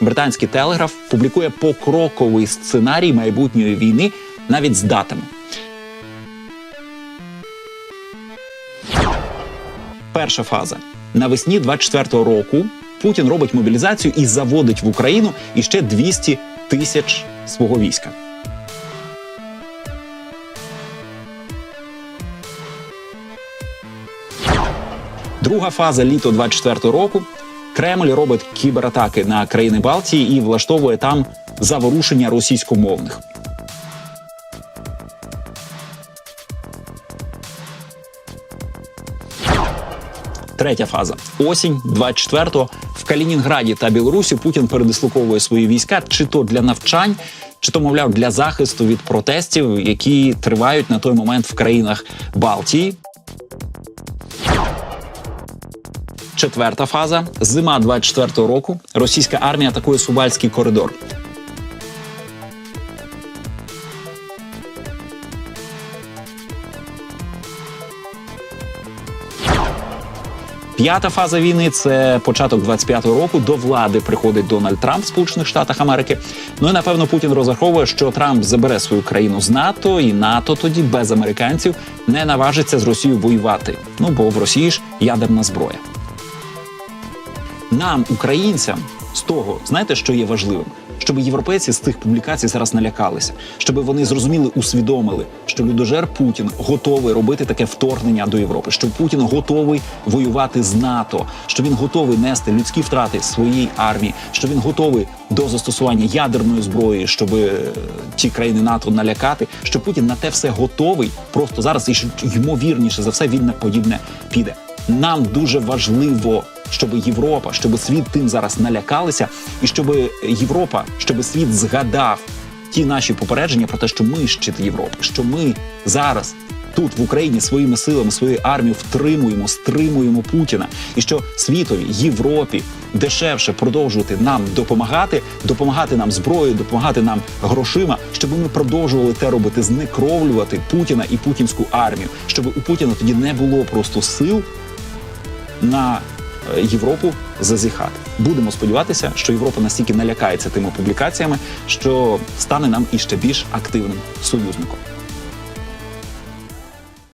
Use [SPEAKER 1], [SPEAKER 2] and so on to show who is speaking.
[SPEAKER 1] Британський телеграф публікує покроковий сценарій майбутньої війни навіть з датами. Перша фаза навесні 24-го року Путін робить мобілізацію і заводить в Україну іще 200 тисяч свого війська. Друга фаза літо 24-го року. Кремль робить кібератаки на країни Балтії і влаштовує там заворушення російськомовних. Третя фаза осінь 24-го в Калінінграді та Білорусі Путін передислоковує свої війська, чи то для навчань, чи то, мовляв, для захисту від протестів, які тривають на той момент в країнах Балтії. Четверта фаза зима 24-го року. Російська армія атакує Сувальський коридор. П'ята фаза війни це початок 25-го року. До влади приходить Дональд Трамп в Сполучених Штатах Америки. Ну і напевно Путін розраховує, що Трамп забере свою країну з НАТО, і НАТО тоді без американців не наважиться з Росією воювати. Ну бо в Росії ж ядерна зброя. Нам, українцям, з того, знаєте, що є важливим? Щоб європейці з цих публікацій зараз налякалися, щоб вони зрозуміли, усвідомили, що людожер Путін готовий робити таке вторгнення до Європи, що Путін готовий воювати з НАТО, що він готовий нести людські втрати своїй армії, що він готовий до застосування ядерної зброї, щоб е, ті країни НАТО налякати, що Путін на те все готовий. Просто зараз і що ймовірніше за все він на подібне піде. Нам дуже важливо, щоб Європа, щоб світ тим зараз налякалися, і щоб Європа, щоб світ згадав ті наші попередження про те, що ми щит Європи, що ми зараз. Тут в Україні своїми силами, своєю армією втримуємо, стримуємо Путіна, і що світові Європі дешевше продовжувати нам допомагати, допомагати нам зброєю, допомагати нам грошима, щоб ми продовжували те робити, знекровлювати Путіна і путінську армію, щоб у Путіна тоді не було просто сил на Європу зазіхати. Будемо сподіватися, що Європа настільки налякається тими публікаціями, що стане нам іще більш активним союзником.